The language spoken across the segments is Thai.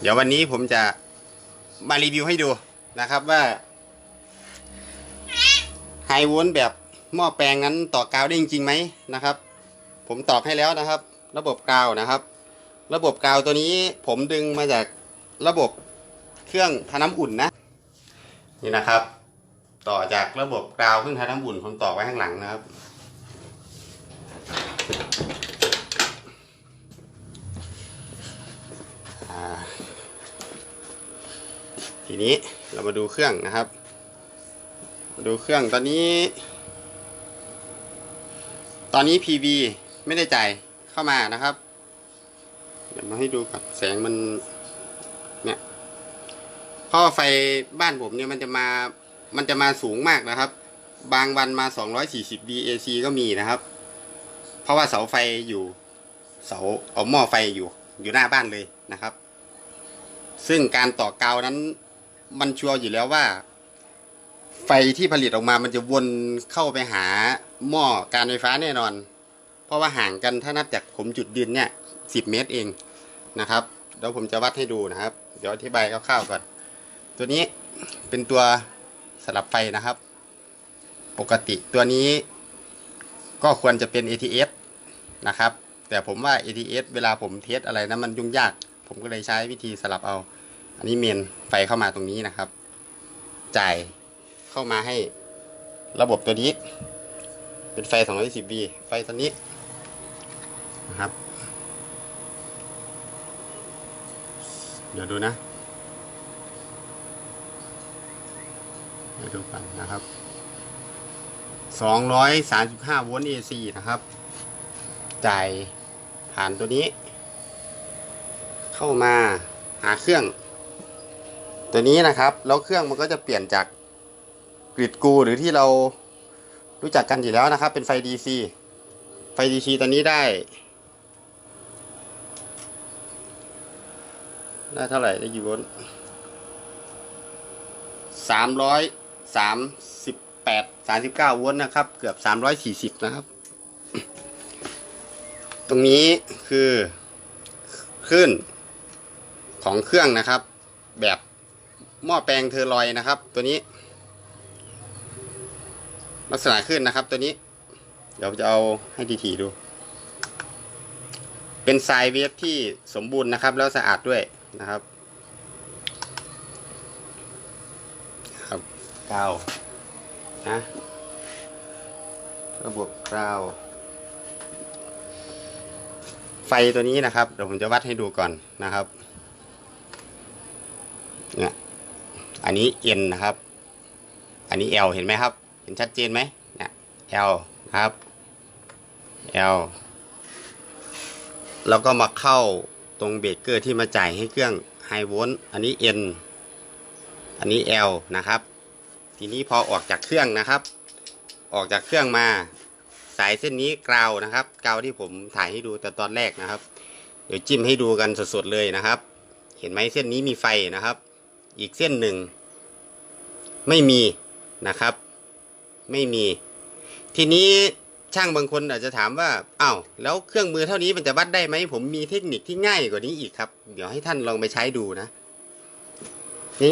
เดี๋ยววันนี้ผมจะมารีวิวให้ดูนะครับว่าไฮวลต์แบบหม้อแปลงนั้นต่อกาวได้จริงๆไหมนะครับ ผมตอบให้แล้วนะครับ ระบบกาวนะครับ ระบบกาวตัวนี้ผมดึงมาจากระบบเครื่องทาน้ำอุ่นนะ นี่นะครับ ต่อจากระบบกาวเครื่องทาน้ำอุ่นผมต่อไว้ข้างหลังนะครับ ทีนี้เรามาดูเครื่องนะครับ มาดูเครื่องตอนนี้ ตอนนี้ PV ไม่ได้จ่ายเข้ามานะครับ เดี๋ยวมาให้ดูก่อนแสงมันเนี่ยเพราะไฟบ้านผมเนี่ยมันจะมามันจะมาสูงมากนะครับ บางวันมา 240 VAC ก็มีนะครับ เพราะว่าเสาไฟอยู่เสาเอาหม้อไฟอยู่อยู่หน้าบ้านเลยนะครับ ซึ่งการต่อกาวนั้น มันชัวร์อยู่แล้วว่า ไฟที่ผลิตออกมามันจะวนเข้าไปหาหม้อการไฟฟ้าแน่นอน เพราะว่าห่างกันถ้านับจากผมจุดยืนเนี่ยสิบเมตรเองนะครับเดี๋ยวผมจะวัดให้ดูนะครับ เดี๋ยวอธิบายคร่าวๆก่อน ตัวนี้เป็นตัวสลับไฟนะครับ ปกติตัวนี้ก็ควรจะเป็น ATS นะครับ แต่ผมว่า ATS เวลาผมเทสอะไรนะมันยุ่งยาก ผมก็เลยใช้วิธีสลับเอา อันนี้เมนไฟเข้ามาตรงนี้นะครับ จ่ายเข้ามาให้ระบบตัวนี้ เป็นไฟ 210V ไฟตัวนี้นะครับ เดี๋ยวดูนะ เดี๋ยวดูกันนะครับ235โวลต์ AC นะครับ จ่ายผ่านตัวนี้ เข้ามาหาเครื่อง ตัวนี้นะครับแล้วเครื่องมันก็จะเปลี่ยนจากกริดกู หรือที่เรารู้จักกันอยู่แล้วนะครับ เป็นไฟ DC ไฟ DC ตัวนี้ได้ ได้เท่าไหร่ได้กี่โวลต์สามร้อยสามสิบแปดสามสิบเก้าโวลต์นะครับ เกือบสามร้อยสี่สิบนะครับ ตรงนี้คือคลื่นของเครื่องนะครับ แบบ หม้อแปลงเทอร์ลอยนะครับ ตัวนี้ ลักษณะขึ้นนะครับ ตัวนี้ เดี๋ยวจะเอาให้ทีๆดู เป็นทรายเวฟที่สมบูรณ์นะครับ แล้วสะอาดด้วยนะครับครับกาวนะระบบกาวไฟตัวนี้นะครับเดี๋ยวผมจะวัดให้ดูก่อนนะครับ เนี่ย อันนี้ N นะครับ อันนี้ L เห็นไหมครับ เห็นชัดเจนไหมเนี่ย L นะครับ L แล้วก็มาเข้าตรงเบรกเกอร์ที่มาจ่ายให้เครื่องไฮโวลต์อันนี้ N อันนี้ L นะครับ ทีนี้พอออกจากเครื่องนะครับ ออกจากเครื่องมาสายเส้นนี้กราวนะครับกราวที่ผมถ่ายให้ดูแต่ตอนแรกนะครับ เดี๋ยวจิ้มให้ดูกันสดๆเลยนะครับ เห็นไหมเส้นนี้มีไฟนะครับ อีกเส้นหนึ่ง ไม่มีนะครับ ไม่มี ทีนี้ช่างบางคนอาจจะถามว่าอ้าวแล้วเครื่องมือเท่านี้มันจะวัดได้ไหมผมมีเทคนิคที่ง่ายกว่านี้อีกครับ เดี๋ยวให้ท่านลองไปใช้ดูนะ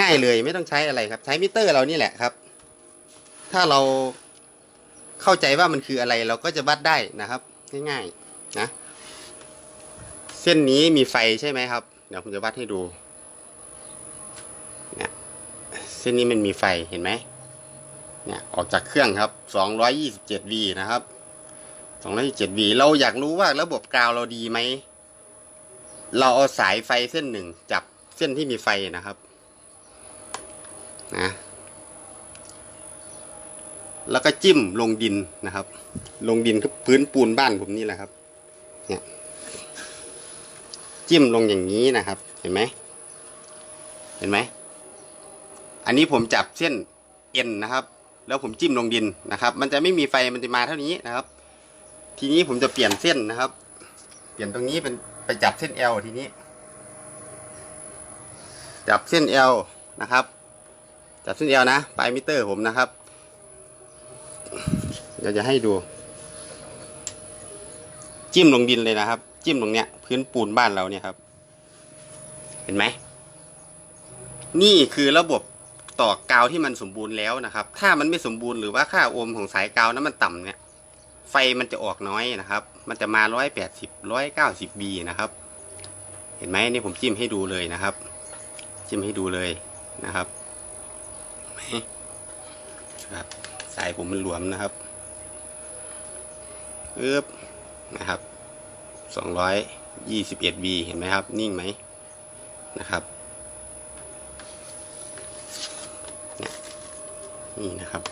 ง่ายๆเลยไม่ต้องใช้อะไรครับ ใช้มิเตอร์เรานี่แหละครับ ถ้าเราเข้าใจว่ามันคืออะไรเราก็จะวัดได้นะครับ ง่ายๆนะ เส้นนี้มีไฟใช่ไหมครับ เดี๋ยวผมจะวัดให้ดู เส้นนี้มันมีไฟเห็นไหมเนี่ยออกจากเครื่องครับ 227V นะครับ 227V เราอยากรู้ว่าระบบกาวเราดีไหม เราเอาสายไฟเส้นหนึ่งจับเส้นที่มีไฟนะครับนะแล้วก็จิ้มลงดินนะครับ ลงดินคือพื้นปูนบ้านผมนี่แหละครับ เนี่ยจิ้มลงอย่างนี้นะครับ เห็นไหม เห็นไหม อันนี้ผมจับเส้นเอ็นนะครับ แล้วผมจิ้มลงดินนะครับ มันจะไม่มีไฟมันจะมาเท่านี้นะครับ ทีนี้ผมจะเปลี่ยนเส้นนะครับ เปลี่ยนตรงนี้เป็นไปจับเส้น L ทีนี้ จับเส้น L นะครับ จับเส้น L นะปลายมิเตอร์ผมนะครับ เดี๋ยวจะให้ดู จิ้มลงดินเลยนะครับ จิ้มตรงเนี้ยพื้นปูนบ้านเราเนี่ยครับ เห็นไหมนี่คือระบบ ต่อกาวที่มันสมบูรณ์แล้วนะครับ ถ้ามันไม่สมบูรณ์หรือว่าค่าโอห์มของสายกาวนั้นมันต่ำเนี่ย ไฟมันจะออกน้อยนะครับ มันจะมาร้อยแปดสิบร้อยเก้าสิบบีนะครับ เห็นไหมนี่ผมจิ้มให้ดูเลยนะครับ จิ้มให้ดูเลยนะครับครับสายผมมันหลวมนะครับอึบนะครับสองร้อยยี่สิบเอ็ดบีเห็นไหมครับ นิ่งไหมนะครับเนี่ย นี่นะครับ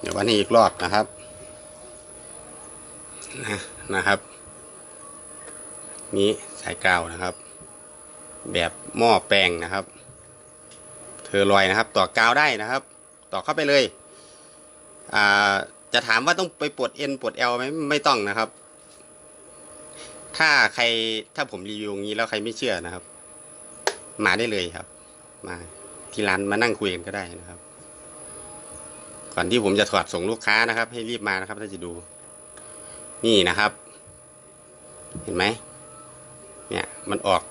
เดี๋ยววันนี้อีกรอบนะครับนะนะครับ นี้สายกาวนะครับ แบบหม้อแปลงนะครับ เธอลอยนะครับ ต่อกาวได้นะครับ ต่อเข้าไปเลยอ่าจะถามว่าต้องไปปวดเอ็นปวดเอลไหมไม่ต้องนะครับ ถ้าใครถ้าผมรีวิวอย่างนี้แล้วใครไม่เชื่อนะครับ มาได้เลยครับ มาที่ร้านมานั่งคุยกันก็ได้นะครับ ก่อนที่ผมจะถอดส่งลูกค้านะครับ ให้รีบมานะครับ ถ้าจะดู นี่นะครับ เห็นไหมเนี่ยมันออก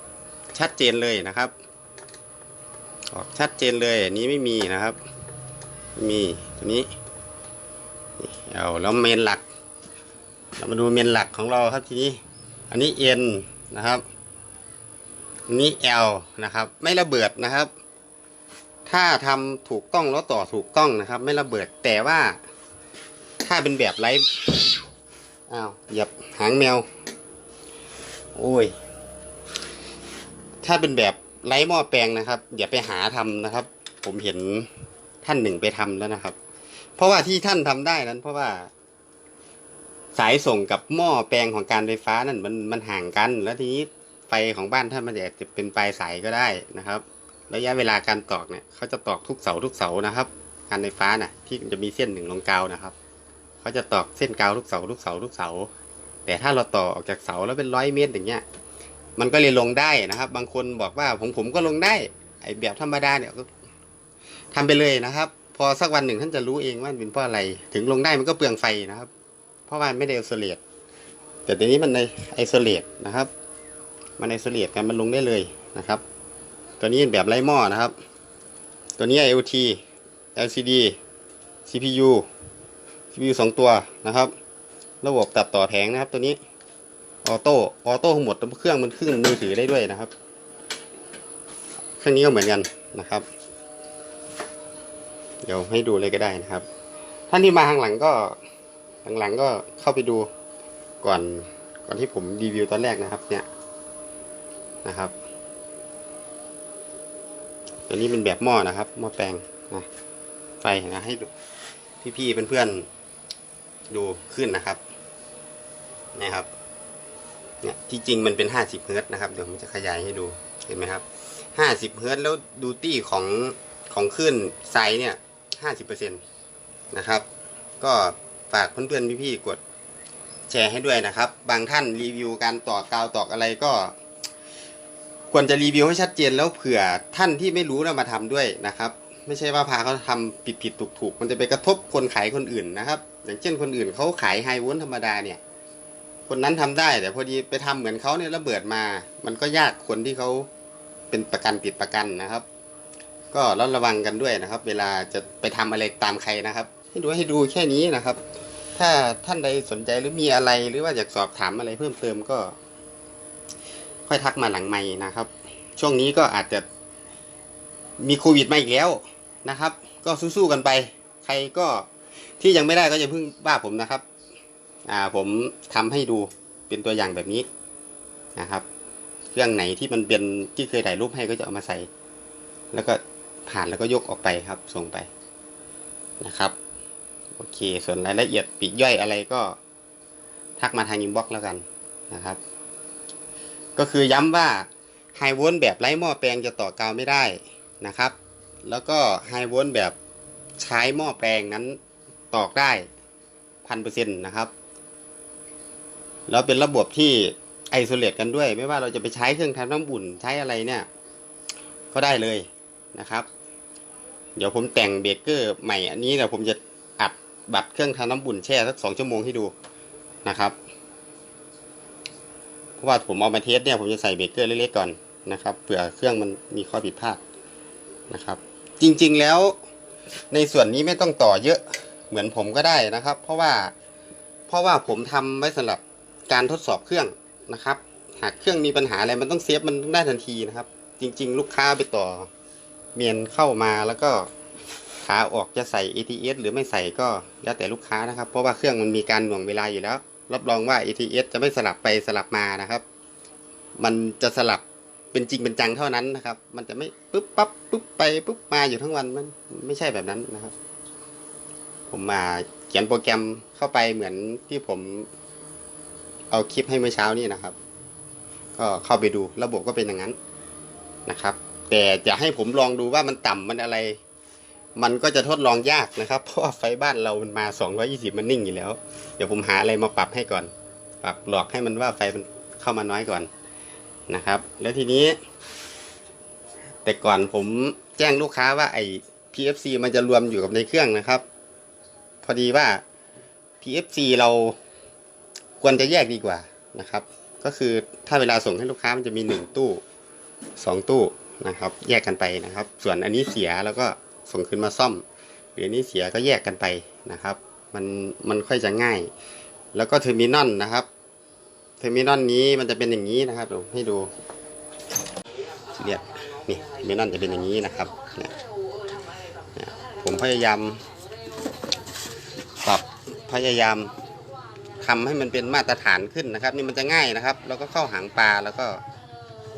ชัดเจนเลยนะครับ ออกชัดเจนเลย อันนี้ไม่มีนะครับ มีตัวนี้เอาแล้วเมนหลัก เรามาดูเมนหลักของเราครับทีนี้ อันนี้ N นนะครับอันนี้ L นะครับ ไม่ระเบิดนะครับ ถ้าทำถูกต้องแล้วต่อถูกต้องนะครับ ไม่ระเบิดแต่ว่า ถ้าเป็นแบบไร้อ้าวเหยียบหางแมว โอ้ย ถ้าเป็นแบบไร้หม้อแปลงนะครับ อย่าไปหาทำนะครับ ผมเห็นท่านหนึ่งไปทำแล้วนะครับ เพราะว่าที่ท่านทำได้นั้น เพราะว่า สายส่งกับหม้อแปลงของการไฟฟ้านั่นมันมันห่างกัน แล้วทีนี้ไฟของบ้านท่านมันอาจจะเป็นปลายสายก็ได้นะครับ ระยะเวลาการตอกเนี่ยเขาจะตอกทุกเสาทุกเสานะครับ การไฟฟ้าน่ะที่จะมีเส้นหนึ่งลงกาวนะครับเขาจะตอกเส้นกาวทุกเสาทุกเสาทุกเสา แต่ถ้าเราต่อออกจากเสาแล้วเป็นร้อยเมตรอย่างเงี้ย มันก็เลยลงได้นะครับ บางคนบอกว่าผมผมก็ลงได้ ไอแบบธรรมดาเนี่ยก็ทำไปเลยนะครับ พอสักวันหนึ่งท่านจะรู้เองว่ามันเป็นเพราะอะไร ถึงลงได้มันก็เปลืองไฟนะครับ เพราะว่าไม่ได้ไอโซเลตแต่ทีนี้มันในไอโซเลตนะครับ มันไอโซเลตกันมันลงได้เลยนะครับ ตัวนี้เป็นแบบไร้หม้อนะครับ ตัวนี้ IoT LCD CPU CPU สองตัวนะครับ ระบบตัดต่อแผงนะครับ ตัวนี้ออโต้ออโต้ทั้งหมดเครื่องมันขึ้นมือถือได้ด้วยนะครับ เครื่องนี้ก็เหมือนกันนะครับ เดี๋ยวให้ดูเลยก็ได้นะครับ ท่านที่มาข้างหลังก็ทางหลังก็เข้าไปดูก่อนก่อนที่ผมรีวิวตอนแรกนะครับ เนี่ยนะครับ ตัวนี้เป็นแบบหม้อนะครับหม้อแปลงนะไฟนะให้พี่ๆเพื่อนๆดูขึ้นนะครับนี่ครับเนี่ยที่จริงมันเป็นห้าสิบเฮิร์ตนะครับ เดี๋ยวผมจะขยายให้ดู เห็นไหมครับห้าสิบเฮิร์ตแล้วดูตี้ของของขึ้นไซส์เนี่ยห้าสิบเปอร์เซ็นตนะครับ ก็ฝากเพื่อนๆพี่ๆกดแชร์ให้ด้วยนะครับ บางท่านรีวิวการต่อกาวตอกอะไรก็ ควรจะรีวิวให้ชัดเจนแล้วเผื่อท่านที่ไม่รู้นะมาทำด้วยนะครับ ไม่ใช่ว่าพาเขาทำผิดผิดถูกถูกๆมันจะไปกระทบคนขายคนอื่นนะครับ อย่างเช่นคนอื่นเขาขายไฮวอนธรรมดาเนี่ย คนนั้นทำได้แต่พอดีไปทำเหมือนเขาเนี่ยระเบิดมา มันก็ยากคนที่เขาเป็นประกันติดประกันนะครับ ก็ระระวังกันด้วยนะครับ เวลาจะไปทำอะไรตามใครนะครับ ให้ดูให้ดูแค่นี้นะครับ ถ้าท่านใดสนใจหรือมีอะไรหรือว่าอยากสอบถามอะไรเพิ่มเติมก็ ค่อยทักมาหลังไม่นะครับ ช่วงนี้ก็อาจจะมีโควิดมาอีกแล้วนะครับ ก็สู้ๆกันไป ใครก็ที่ยังไม่ได้ก็อย่าเพิ่งบ้าผมนะครับ อ่าผมทำให้ดูเป็นตัวอย่างแบบนี้นะครับ เครื่องไหนที่มันเป็นที่เคยถ่ายรูปให้ก็จะเอามาใส่ แล้วก็ผ่านแล้วก็ยกออกไปครับ ส่งไปนะครับ โอเค ส่วนรายละเอียดปลีกย่อยอะไรก็ ทักมาทางอินบ็อกซ์แล้วกันนะครับ ก็คือย้ำว่าไฮโวลต์แบบไร้หม้อแปลงจะต่อกาวไม่ได้นะครับ แล้วก็ไฮโวลต์แบบใช้หม้อแปลงนั้นตอกได้พันเปอร์เซ็นต์นะครับ แล้วเป็นระบบที่ไอโซเลตกันด้วย ไม่ว่าเราจะไปใช้เครื่องทำน้ำอุ่นใช้อะไรเนี่ย ก็ได้เลยนะครับ เดี๋ยวผมแต่งเบเกอร์ใหม่อันนี้เดี๋ยวผมจะอัดบัตรเครื่องทำน้ำอุ่นแช่สักสองชั่วโมงให้ดูนะครับ ราะว่าผมเอามาเทสเนี่ยผมจะใส่เบรกเกอร์เล็กๆก่อนนะครับเผื่อเครื่องมันมีข้อผิดพลาดนะครับ จริงๆแล้วในส่วนนี้ไม่ต้องต่อเยอะเหมือนผมก็ได้นะครับ เพราะว่าเพราะว่าผมทำไว้สำหรับการทดสอบเครื่องนะครับ หากเครื่องมีปัญหาอะไรมันต้องเซฟมันได้ทันทีนะครับ จริง ๆ ลูกค้าไปต่อเมียนเข้ามาแล้วก็ขาออกจะใส่ ATS หรือไม่ใส่ก็แล้วแต่ลูกค้านะครับ เพราะว่าเครื่องมันมีการหน่วงเวลาอยู่แล้ว รับรองว่า ATS จะไม่สลับไปสลับมานะครับ มันจะสลับเป็นจริงเป็นจังเท่านั้นนะครับ มันจะไม่ปุ๊บปั๊บปุ๊บไปปุ๊บมาอยู่ทั้งวันมันไม่ใช่แบบนั้นนะครับ ผมมาเขียนโปรแกรมเข้าไปเหมือนที่ผมเอาคลิปให้เมื่อเช้านี่นะครับ ก็เข้าไปดูระบบก็เป็นอย่างนั้นนะครับ แต่จะให้ผมลองดูว่ามันต่ำมันอะไร มันก็จะทดลองยากนะครับ เพราะว่าไฟบ้านเรามันมา 220 มันนิ่งอยู่แล้ว เดี๋ยวผมหาอะไรมาปรับให้ก่อน ปรับหลอกให้มันว่าไฟมันเข้ามาน้อยก่อนนะครับ แล้วทีนี้ แต่ก่อนผมแจ้งลูกค้าว่าไอ้ PFC มันจะรวมอยู่กับในเครื่องนะครับ พอดีว่า PFC เราควรจะแยกดีกว่านะครับ ก็คือถ้าเวลาส่งให้ลูกค้ามันจะมีหนึ่งตู้สองตู้นะครับ แยกกันไปนะครับ ส่วนอันนี้เสียแล้วก็ ส่งขึ้นมาซ่อมหรือนี้เสียก็แยกกันไปนะครับ มันมันค่อยจะง่าย แล้วก็เทอร์มินอลนะครับเทอร์มินอลนี้มันจะเป็นอย่างนี้นะครับดี๋ยวให้ดูเรียนี่เทอร์มินอลจะเป็นอย่างนี้นะครับเนี่ยผมพยายามปรับพยายามทำให้มันเป็นมาตรฐานขึ้นนะครับ นี่มันจะง่ายนะครับ แล้วก็เข้าหางปลาแล้วก็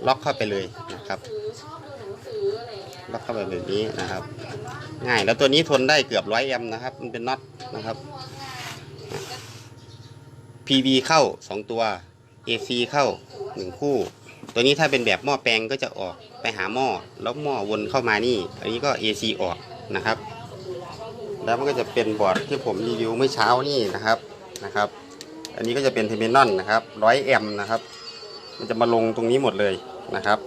ล็อกเข้าไปเลยนะครับ ล็อกเข้าไปแบบนี้นะครับ ง่ายแล้วตัวนี้ทนได้เกือบร้อยแอมป์นะครับ มันเป็นน็อตนะครับ PV เข้า2ตัว AC เข้า1คู่ ตัวนี้ถ้าเป็นแบบหม้อแปลงก็จะออกไปหาหม้อแล้วหม้อวนเข้ามานี่ อันนี้ก็ AC ออกนะครับ แล้วมันก็จะเป็นบอร์ดที่ผมรีวิวเมื่อเช้านี่นะครับนะครับ อันนี้ก็จะเป็นเทอร์มินอลนะครับร้อยแอมป์นะครับ มันจะมาลงตรงนี้หมดเลยนะครับ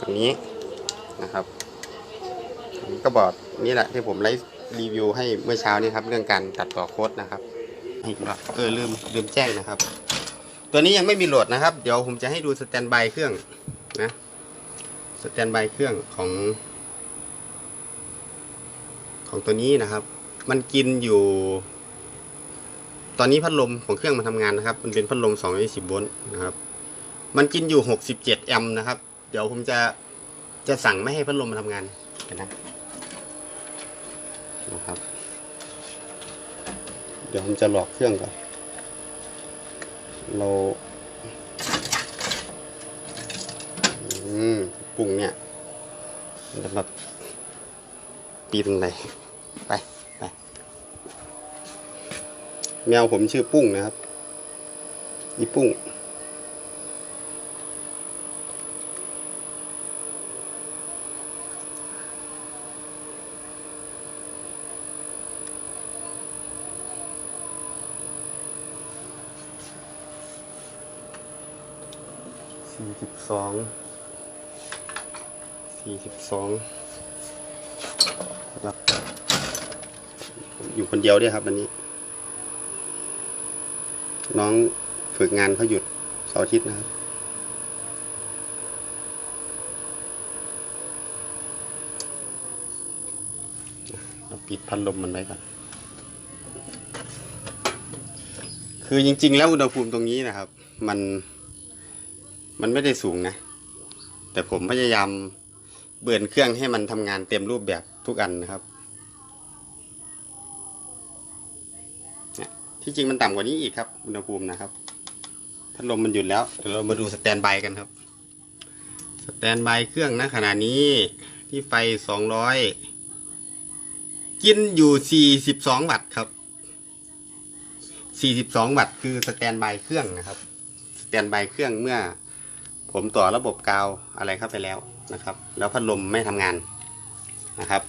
ตรงนี้ นะครับก็บอร์ดนี่แหละที่ผมไลฟ์รีวิวให้เมื่อเช้านี้ครับ เรื่องการตัดต่อโค้ดนะครับให้ครับเออลืมลืมแจ้งนะครับ ตัวนี้ยังไม่มีโหลดนะครับ เดี๋ยวผมจะให้ดูสแตนบายเครื่องนะสแตนบายเครื่องของ ของตัวนี้นะครับ มันกินอยู่ ตอนนี้พัดลมของเครื่องมันทำงานนะครับ มันเป็นพัดลม220โวลต์นะครับ มันกินอยู่ 67 แอมป์นะครับ เดี๋ยวผมจะ จะสั่งไม่ให้พัดลมมาทำงานนนะนะครับ เดี๋ยวผมจะหลอกเครื่องก่อน เราอืมปรุงเนี่ยจะแบบตีตรงไหนไปไปแมวผมชื่อปุ้งนะครับ อีปุ้ง สิบสองสี่สิบสองครับอยู่คนเดียวด้วยครับวันนี้ น้องฝึกงานเขาหยุดเสาร์อาทิตย์นะครับเราปิดพัดลมมันไว้ก่อนคือจริง ๆ แล้วอุณหภูมิตรงนี้นะครับ มัน มันไม่ได้สูงนะ แต่ผมพยายามเบือนเครื่องให้มันทำงานเต็มรูปแบบทุกอันนะครับที่จริงมันต่ำกว่านี้อีกครับอุณหภูมินะครับพัดลมมันหยุดแล้วเดี๋ยวเรามาดูสแตนบายกันครับ สแตนบายเครื่องนะขณะนี้ที่ไฟสองร้อยกินอยู่สี่สิบสองวัตต์ครับสี่สิบสองวัตต์คือสแตนบายเครื่องนะครับ สแตนบายเครื่องเมื่อ ผมต่อระบบกาวอะไรเข้าไปแล้วนะครับ แล้วพัดลมไม่ทำงานนะครับ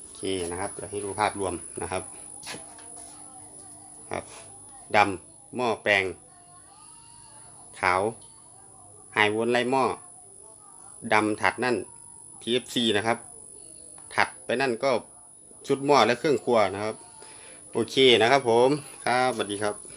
โอเคนะครับเดี๋ยวให้ดูภาพรวมนะครับครับดำหม้อแปลง ขาวไฮโวลไล่หม้อดำถัดนั่น TFC นะครับ ถัดไปนั่นก็ชุดหม้อและเครื่องครัวนะครับ โอเคนะครับผม ครับสวัสดีครับ